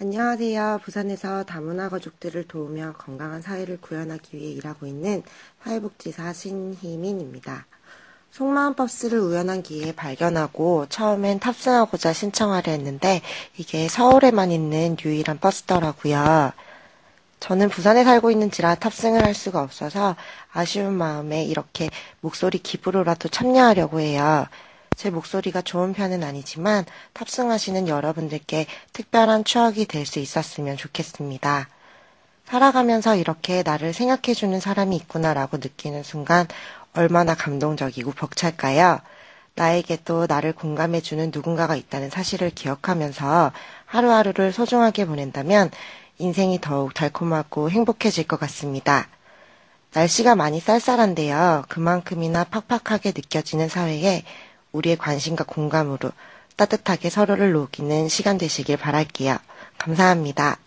안녕하세요. 부산에서 다문화 가족들을 도우며 건강한 사회를 구현하기 위해 일하고 있는 사회복지사 신희민입니다. 속마음 버스를 우연한 기회에 발견하고 처음엔 탑승하고자 신청하려 했는데 이게 서울에만 있는 유일한 버스더라고요. 저는 부산에 살고 있는지라 탑승을 할 수가 없어서 아쉬운 마음에 이렇게 목소리 기부로라도 참여하려고 해요. 제 목소리가 좋은 편은 아니지만 탑승하시는 여러분들께 특별한 추억이 될 수 있었으면 좋겠습니다. 살아가면서 이렇게 나를 생각해주는 사람이 있구나라고 느끼는 순간 얼마나 감동적이고 벅찰까요? 나에게 또 나를 공감해주는 누군가가 있다는 사실을 기억하면서 하루하루를 소중하게 보낸다면 인생이 더욱 달콤하고 행복해질 것 같습니다. 날씨가 많이 쌀쌀한데요. 그만큼이나 팍팍하게 느껴지는 사회에 우리의 관심과 공감으로 따뜻하게 서로를 녹이는 시간 되시길 바랄게요. 감사합니다.